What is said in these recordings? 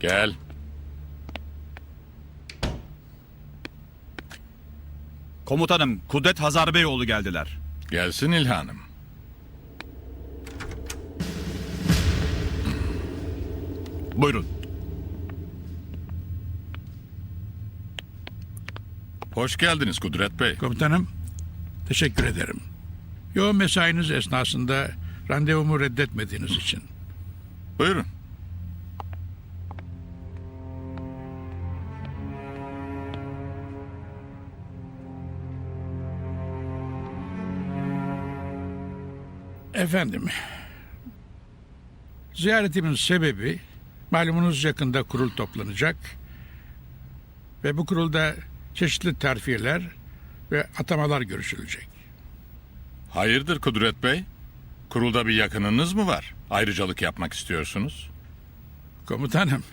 Gel. Komutanım Kudret Hazar Beyoğlu geldiler. Gelsin İlhan'ım. Buyurun. Hoş geldiniz Kudret Bey. Komutanım, teşekkür ederim. Yoğun mesainiz esnasında randevumu reddetmediğiniz için. Buyurun. Efendim, ziyaretimin sebebi malumunuz yakında kurul toplanacak ve bu kurulda çeşitli terfiyeler ve atamalar görüşülecek. Hayırdır Kudret Bey? Kurulda bir yakınınız mı var? Ayrıcalık yapmak istiyorsunuz. Komutanım,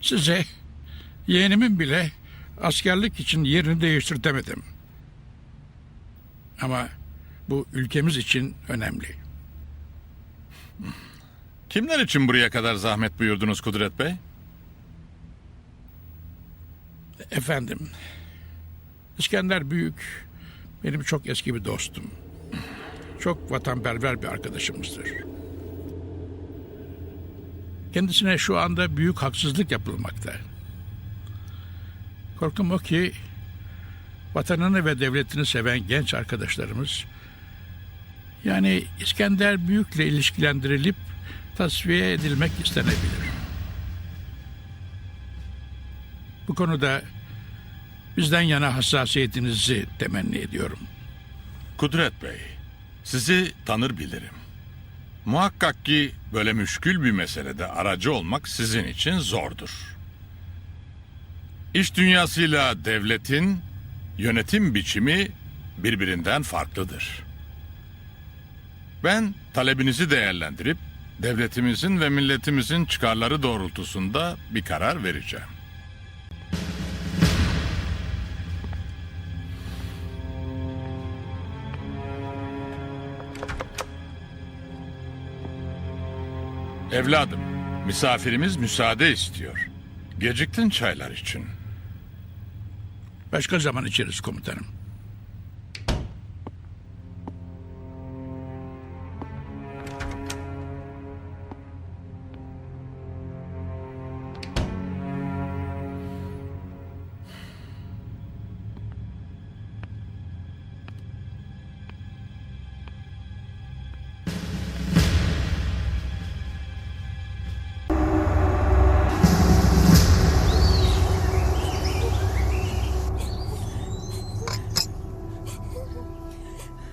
size yeğenimin bile askerlik için yerini değiştirtemedim. Ama bu ülkemiz için önemli. Kimler için buraya kadar zahmet buyurdunuz Kudret Bey? Efendim, İskender Büyük benim çok eski bir dostum. Çok vatanperver bir arkadaşımızdır. Kendisine şu anda büyük haksızlık yapılmakta. Korkum o ki vatanını ve devletini seven genç arkadaşlarımız yani İskender Büyük'le ilişkilendirilip tasfiye edilmek istenebilir. Bu konuda bizden yana hassasiyetinizi temenni ediyorum. Kudret Bey, sizi tanır bilirim. Muhakkak ki böyle müşkül bir meselede aracı olmak sizin için zordur. İş dünyasıyla devletin yönetim biçimi birbirinden farklıdır. Ben talebinizi değerlendirip devletimizin ve milletimizin çıkarları doğrultusunda bir karar vereceğim. Evladım, misafirimiz müsaade istiyor. Geciktin çaylar için. Başka zaman içeriz komutanım.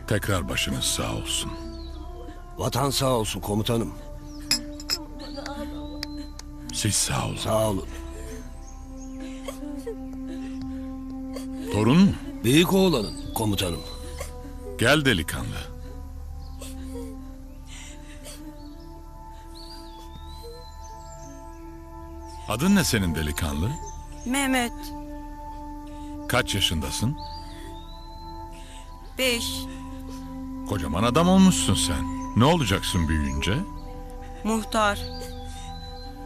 Tekrar başınız sağ olsun. Vatan sağ olsun komutanım. Siz sağ olun. Sağ olun. Torun mu? Büyük oğlanın komutanım. Gel delikanlı. Adın ne senin delikanlı? Mehmet. Kaç yaşındasın? Beş. Kocaman adam olmuşsun sen. Ne olacaksın büyüyünce? Muhtar.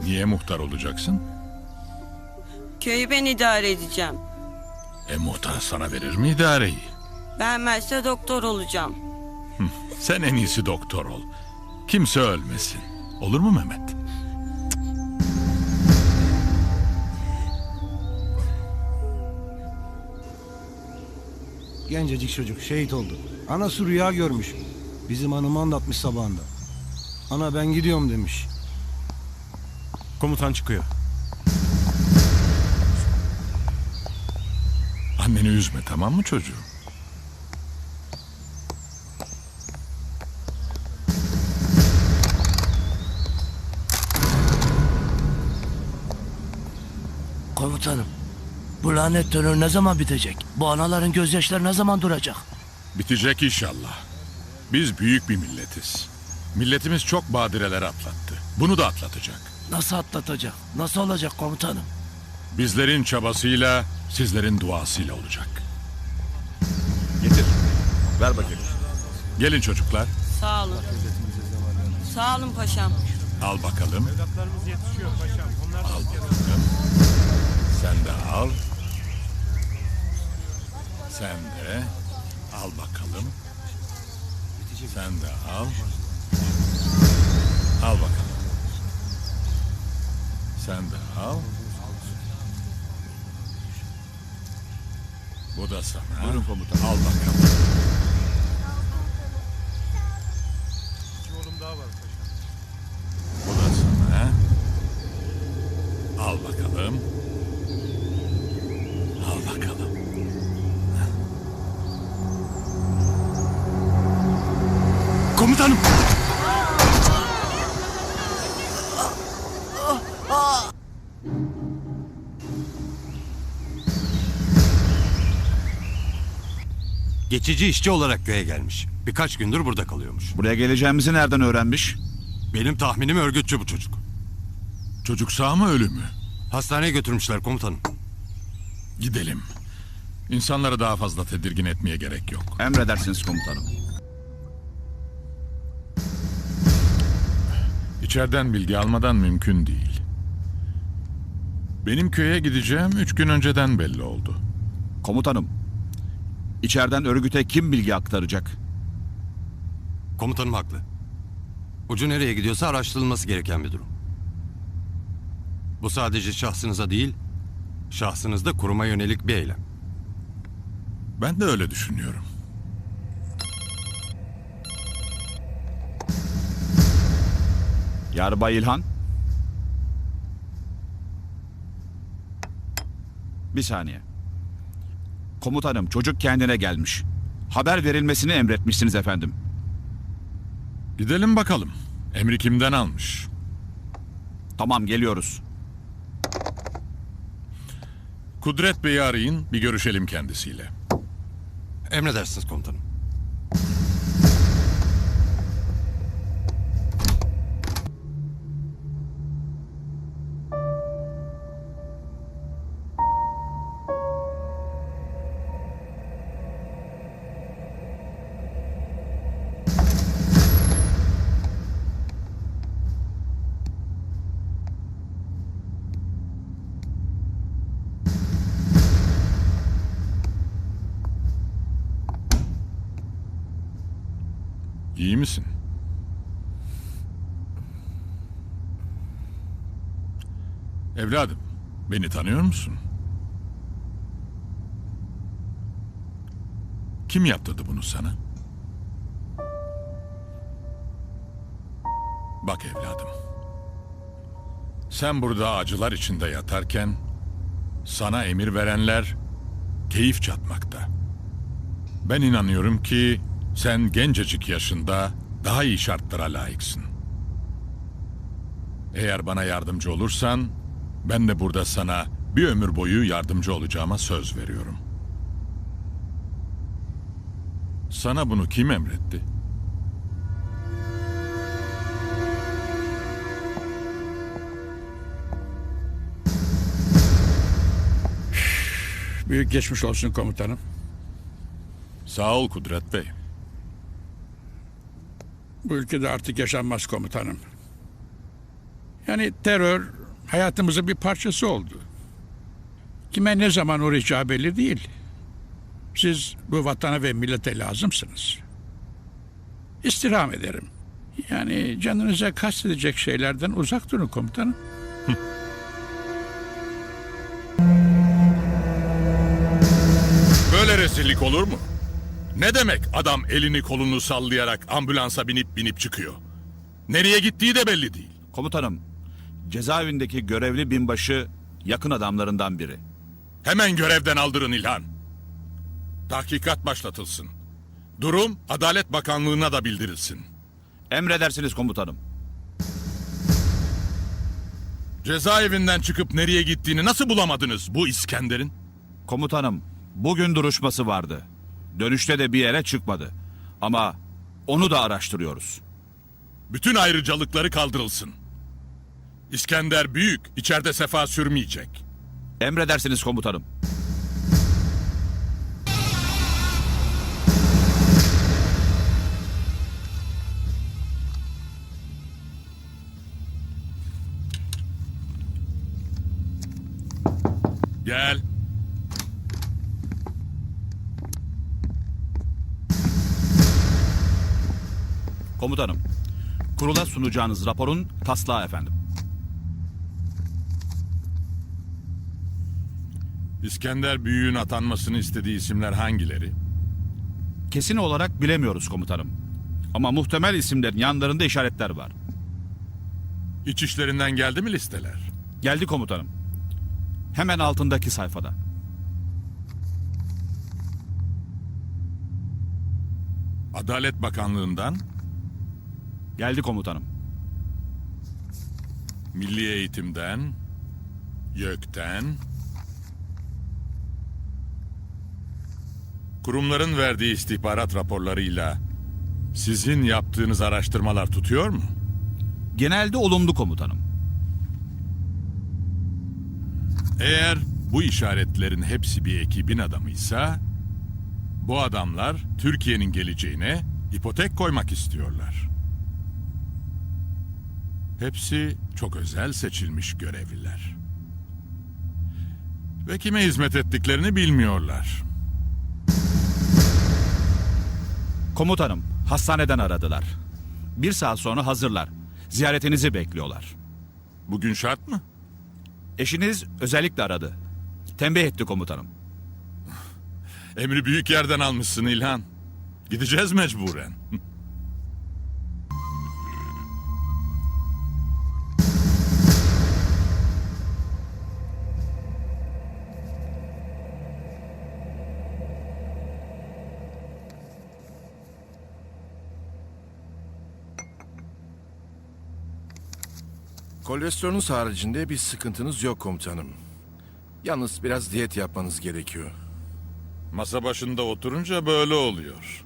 Niye muhtar olacaksın? Köyü ben idare edeceğim. E muhtar sana verir mi idareyi? Beğenmezse doktor olacağım. Sen en iyisi doktor ol. Kimse ölmesin. Olur mu Mehmet? Gencecik çocuk şehit oldu. Anası rüya görmüş. Bizim hanımı anlatmış sabahında. Ana ben gidiyorum demiş. Komutan çıkıyor. Anneni üzme tamam mı çocuğum? Bu lanet terör ne zaman bitecek? Bu anaların gözyaşları ne zaman duracak? Bitecek inşallah. Biz büyük bir milletiz. Milletimiz çok badireler atlattı. Bunu da atlatacak. Nasıl atlatacak? Nasıl olacak komutanım? Bizlerin çabasıyla, sizlerin duasıyla olacak. Getir. Ver bakayım. Gelin çocuklar. Sağ olun. Sağ olun paşam. Al bakalım. Evlatlarımız yetişiyor paşam. Onlar Al bakalım. Sen de al. Sen de. Al bakalım. Sen de al. Al bakalım. Sen de al. Bu da sana. Buyurun komutanım. Al bakalım. Geçici işçi olarak köye gelmiş. Birkaç gündür burada kalıyormuş. Buraya geleceğimizi nereden öğrenmiş? Benim tahminim örgütçü bu çocuk. Çocuk sağ mı ölü mü? Hastaneye götürmüşler komutanım. Gidelim. İnsanları daha fazla tedirgin etmeye gerek yok. Emredersiniz komutanım. İçeriden bilgi almadan mümkün değil. Benim köye gideceğim üç gün önceden belli oldu. Komutanım. İçeriden örgüte kim bilgi aktaracak? Komutanım haklı. Ucu nereye gidiyorsa araştırılması gereken bir durum. Bu sadece şahsınıza değil, şahsınızda kuruma yönelik bir eylem. Ben de öyle düşünüyorum. Yarbay İlhan. Bir saniye. Komutanım çocuk kendine gelmiş. Haber verilmesini emretmişsiniz efendim. Gidelim bakalım. Emri kimden almış? Tamam geliyoruz. Kudret Bey'i arayın, bir görüşelim kendisiyle. Emredersiniz komutanım. Evladım, beni tanıyor musun? Kim yaptırdı bunu sana? Bak evladım. Sen burada acılar içinde yatarken sana emir verenler keyif çatmakta. Ben inanıyorum ki sen gencecik yaşında daha iyi şartlara layıksın. Eğer bana yardımcı olursan ben de burada sana bir ömür boyu yardımcı olacağıma söz veriyorum. Sana bunu kim emretti? Büyük geçmiş olsun komutanım. Sağ ol Kudret Bey. Bu ülkede artık yaşanmaz komutanım. Yani terör hayatımızın bir parçası oldu. Kime ne zaman uğrayacağı belli değil. Siz bu vatana ve millete lazımsınız. İstirham ederim. Yani canınıza kastedecek şeylerden uzak durun komutanım. Böyle rezillik olur mu? Ne demek adam elini kolunu sallayarak ambulansa binip binip çıkıyor? Nereye gittiği de belli değil. Komutanım, cezaevindeki görevli binbaşı yakın adamlarından biri. Hemen görevden aldırın İlhan. Tahkikat başlatılsın. Durum Adalet Bakanlığı'na da bildirilsin. Emredersiniz komutanım. Cezaevinden çıkıp nereye gittiğini nasıl bulamadınız bu İskender'in? Komutanım, bugün duruşması vardı. Dönüşte de bir yere çıkmadı. Ama onu da araştırıyoruz. Bütün ayrıcalıkları kaldırılsın. İskender büyük. İçeride sefa sürmeyecek. Emredersiniz komutanım. Gel. Komutanım, kurula sunacağınız raporun taslağı efendim. İskender Büyük'ün atanmasını istediği isimler hangileri? Kesin olarak bilemiyoruz komutanım. Ama muhtemel isimlerin yanlarında işaretler var. İç işlerinden geldi mi listeler? Geldi komutanım. Hemen altındaki sayfada. Adalet Bakanlığı'ndan, Geldi komutanım. Milli Eğitim'den, YÖK'ten, kurumların verdiği istihbarat raporlarıyla sizin yaptığınız araştırmalar tutuyor mu? Genelde olumlu komutanım. Eğer bu işaretlerin hepsi bir ekibin adamıysa, bu adamlar Türkiye'nin geleceğine ipotek koymak istiyorlar. Hepsi çok özel seçilmiş görevliler. Ve kime hizmet ettiklerini bilmiyorlar. Komutanım, hastaneden aradılar. Bir saat sonra hazırlar. Ziyaretinizi bekliyorlar. Bugün şart mı? Eşiniz özellikle aradı. Tembih etti komutanım. Emri büyük yerden almışsın İlhan. Gideceğiz mecburen. Kolesterolünüz haricinde bir sıkıntınız yok komutanım. Yalnız biraz diyet yapmanız gerekiyor. Masa başında oturunca böyle oluyor.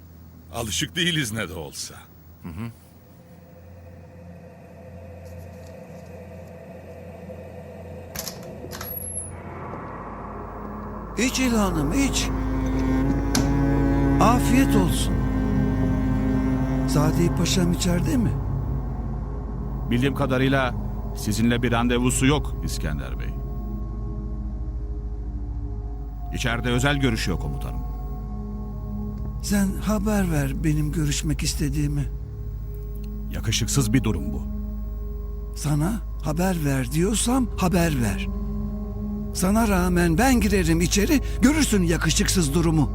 Alışık değiliz ne de olsa. İç İlhan'ım iç. Afiyet olsun. Sadi Paşam içeride mi? Bildiğim kadarıyla sizinle bir randevusu yok İskender Bey. İçeride özel görüşüyor komutanım. Sen haber ver benim görüşmek istediğimi. Yakışıksız bir durum bu. Sana haber ver diyorsam haber ver. Sana rağmen ben girerim içeri görürsün yakışıksız durumu.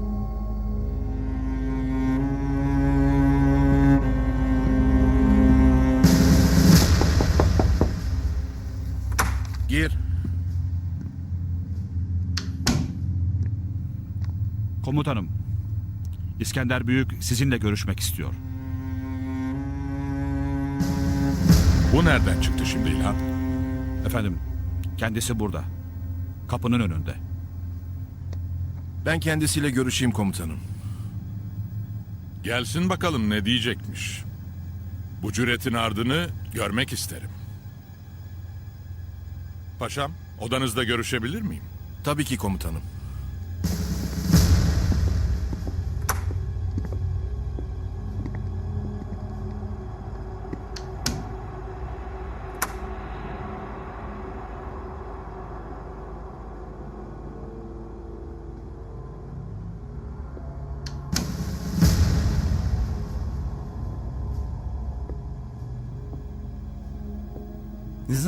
Komutanım, İskender Büyük sizinle görüşmek istiyor. Bu nereden çıktı şimdi İlhan? Efendim, kendisi burada. Kapının önünde. Ben kendisiyle görüşeyim komutanım. Gelsin bakalım ne diyecekmiş. Bu cüretin ardını görmek isterim. Paşam, odanızda görüşebilir miyim? Tabii ki komutanım.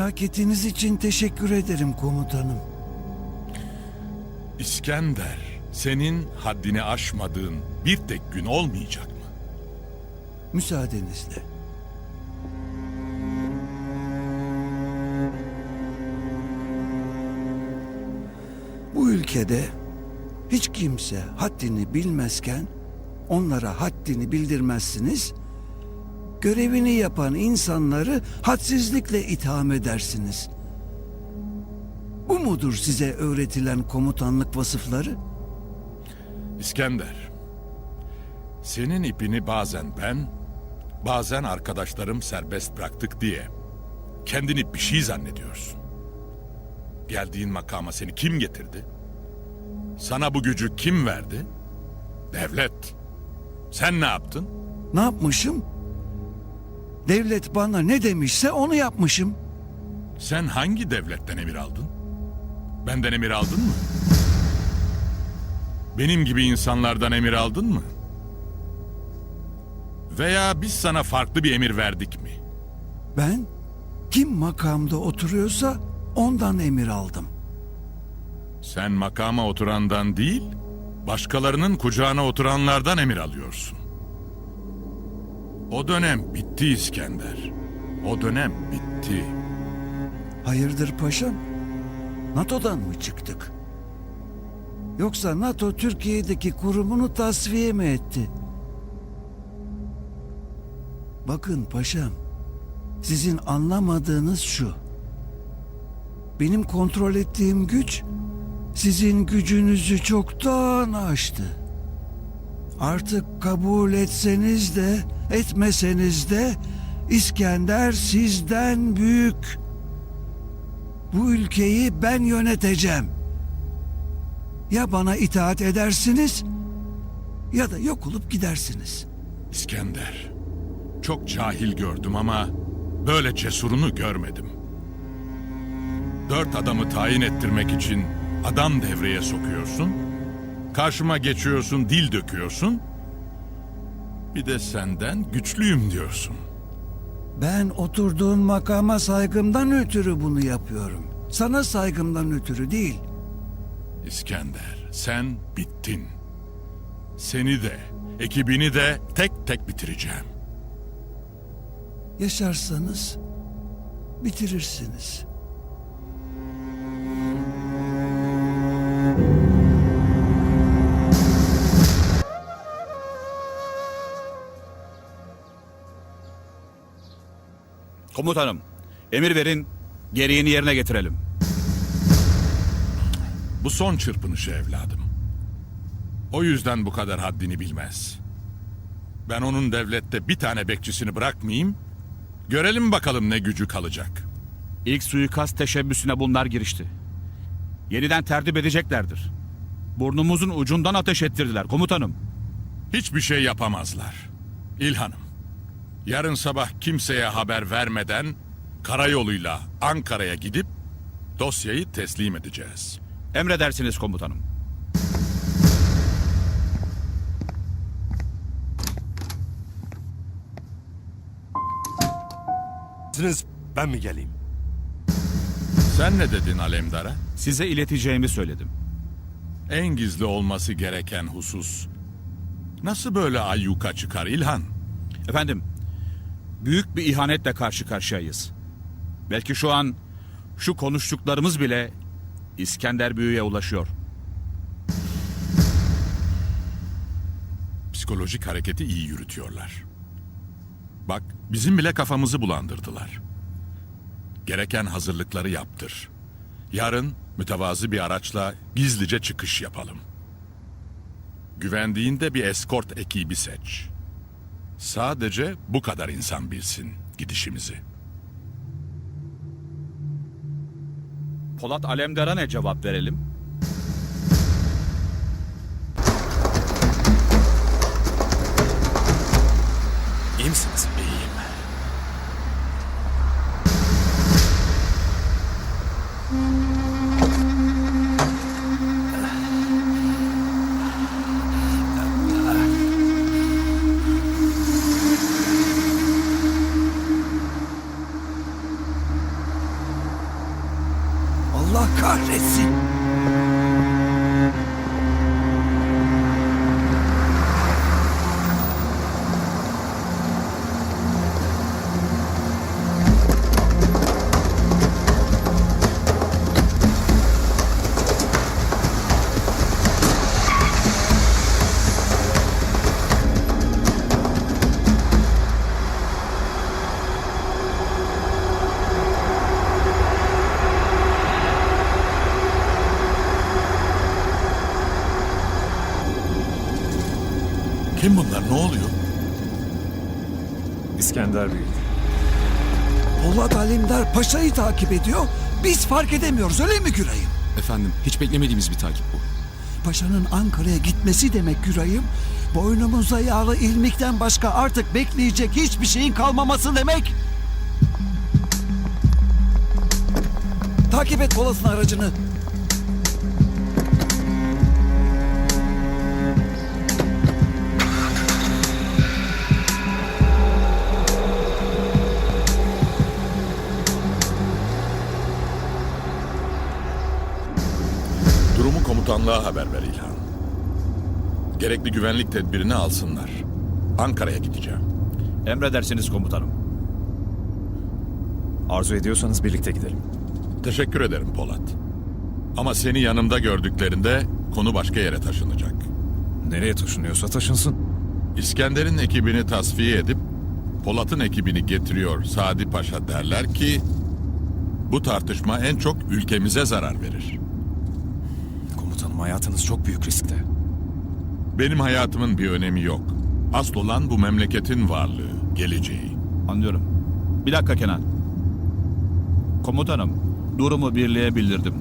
Nezaketiniz için teşekkür ederim komutanım. İskender, senin haddini aşmadığın bir tek gün olmayacak mı? Müsaadenizle. Bu ülkede hiç kimse haddini bilmezken onlara haddini bildirmezsiniz. Görevini yapan insanları hadsizlikle itham edersiniz. Bu mudur size öğretilen komutanlık vasıfları? İskender, senin ipini bazen ben, bazen arkadaşlarım serbest bıraktık diye kendini bir şey zannediyorsun. Geldiğin makama seni kim getirdi? Sana bu gücü kim verdi? Devlet. Sen ne yaptın? Ne yapmışım? Devlet bana ne demişse onu yapmışım. Sen hangi devletten emir aldın? Benden emir aldın mı? Benim gibi insanlardan emir aldın mı? Veya biz sana farklı bir emir verdik mi? Ben kim makamda oturuyorsa ondan emir aldım. Sen makama oturandan değil, başkalarının kucağına oturanlardan emir alıyorsun. O dönem bitti İskender. O dönem bitti. Hayırdır paşam? NATO'dan mı çıktık? Yoksa NATO Türkiye'deki kurumunu tasfiye mi etti? Bakın paşam, sizin anlamadığınız şu. Benim kontrol ettiğim güç sizin gücünüzü çoktan aştı. Artık kabul etseniz de etmeseniz de İskender sizden büyük. Bu ülkeyi ben yöneteceğim. Ya bana itaat edersiniz ya da yok olup gidersiniz. İskender, çok cahil gördüm ama böyle cesurunu görmedim. Dört adamı tayin ettirmek için adam devreye sokuyorsun, karşıma geçiyorsun, dil döküyorsun, bir de senden güçlüyüm diyorsun. Ben oturduğun makama saygımdan ötürü bunu yapıyorum. Sana saygımdan ötürü değil. İskender, sen bittin. Seni de, ekibini de tek tek bitireceğim. Yaşarsanız bitirirsiniz. Komutanım, emir verin, gereğini yerine getirelim. Bu son çırpınışı evladım. O yüzden bu kadar haddini bilmez. Ben onun devlette bir tane bekçisini bırakmayayım. Görelim bakalım ne gücü kalacak. İlk suikast teşebbüsüne bunlar girişti. Yeniden terdip edeceklerdir. Burnumuzun ucundan ateş ettirdiler komutanım. Hiçbir şey yapamazlar. İlhanım, yarın sabah kimseye haber vermeden karayoluyla Ankara'ya gidip dosyayı teslim edeceğiz. Emredersiniz komutanım. Ben mi geleyim? Sen ne dedin Alemdar'a? Size ileteceğimi söyledim. En gizli olması gereken husus. Nasıl böyle ayyuka çıkar İlhan? Efendim, büyük bir ihanetle karşı karşıyayız. Belki şu an şu konuştuklarımız bile İskender Büyü'ye ulaşıyor. Psikolojik hareketi iyi yürütüyorlar. Bak bizim bile kafamızı bulandırdılar. Gereken hazırlıkları yaptır. Yarın mütevazı bir araçla gizlice çıkış yapalım. Güvendiğinde bir eskort ekibi seç. Sadece bu kadar insan bilsin gidişimizi. Polat Alemdar'a ne cevap verelim? İyi misiniz? Kim bunlar ne oluyor? İskender Büyük. Polat Alemdar Paşa'yı takip ediyor. Biz fark edemiyoruz öyle mi Güray'ım? Efendim hiç beklemediğimiz bir takip bu. Paşa'nın Ankara'ya gitmesi demek Güray'ım. Boynumuza yağlı ilmikten başka artık bekleyecek hiçbir şeyin kalmaması demek. Takip et Polat'ın aracını. Komutanlığa haber ver İlhan. Gerekli güvenlik tedbirini alsınlar. Ankara'ya gideceğim. Emredersiniz komutanım. Arzu ediyorsanız birlikte gidelim. Teşekkür ederim Polat. Ama seni yanımda gördüklerinde konu başka yere taşınacak. Nereye taşınıyorsa taşınsın. İskender'in ekibini tasfiye edip Polat'ın ekibini getiriyor Sadi Paşa derler ki bu tartışma en çok ülkemize zarar verir. Hayatınız çok büyük riskte. Benim hayatımın bir önemi yok. Asıl olan bu memleketin varlığı, geleceği. Anlıyorum. Bir dakika Kenan. Komutanım, durumu birliğe bildirdim.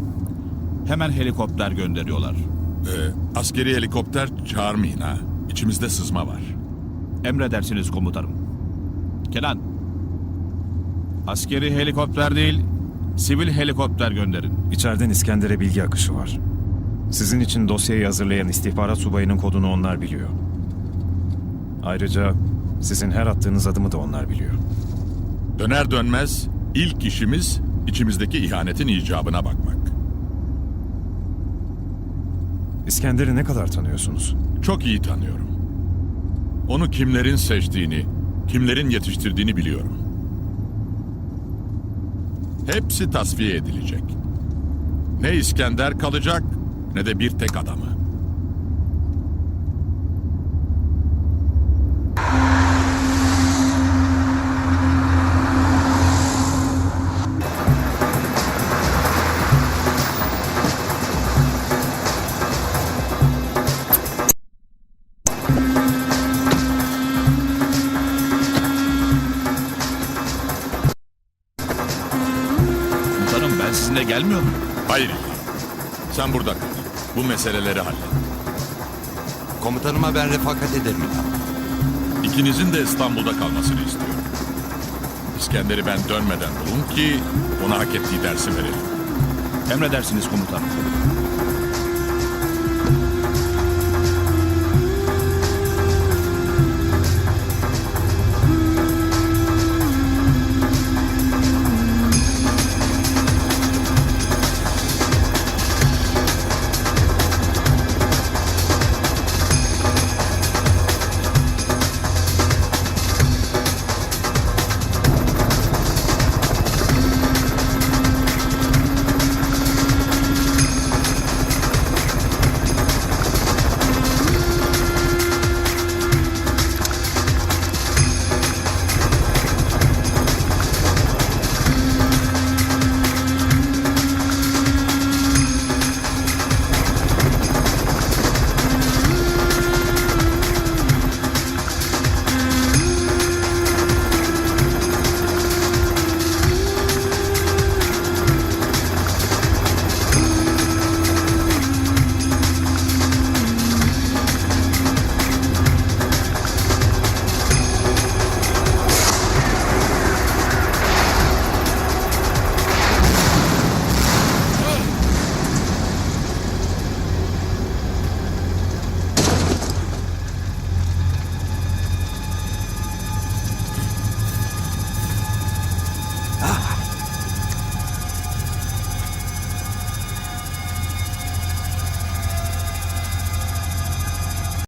Hemen helikopter gönderiyorlar. Ee, askeri helikopter çağırmayın ha. İçimizde sızma var. Emredersiniz komutanım. Kenan. Askeri helikopter değil, sivil helikopter gönderin. İçeriden İskender'e bilgi akışı var. Sizin için dosyayı hazırlayan istihbarat subayının kodunu onlar biliyor. Ayrıca sizin her attığınız adımı da onlar biliyor. Döner dönmez ilk işimiz içimizdeki ihanetin icabına bakmak. İskender'i ne kadar tanıyorsunuz? Çok iyi tanıyorum. Onu kimlerin seçtiğini, kimlerin yetiştirdiğini biliyorum. Hepsi tasfiye edilecek. Ne İskender kalacak ne de bir tek adamı. Komutanım ben sizinle gelmiyor muyum? Hayır. Sen burada kal. Bu meseleleri hallet. Komutanıma ben refakat ederim. İkinizin de İstanbul'da kalmasını istiyorum. İskender'i ben dönmeden bulun ki ona hak ettiği dersi verelim. Emredersiniz komutanım.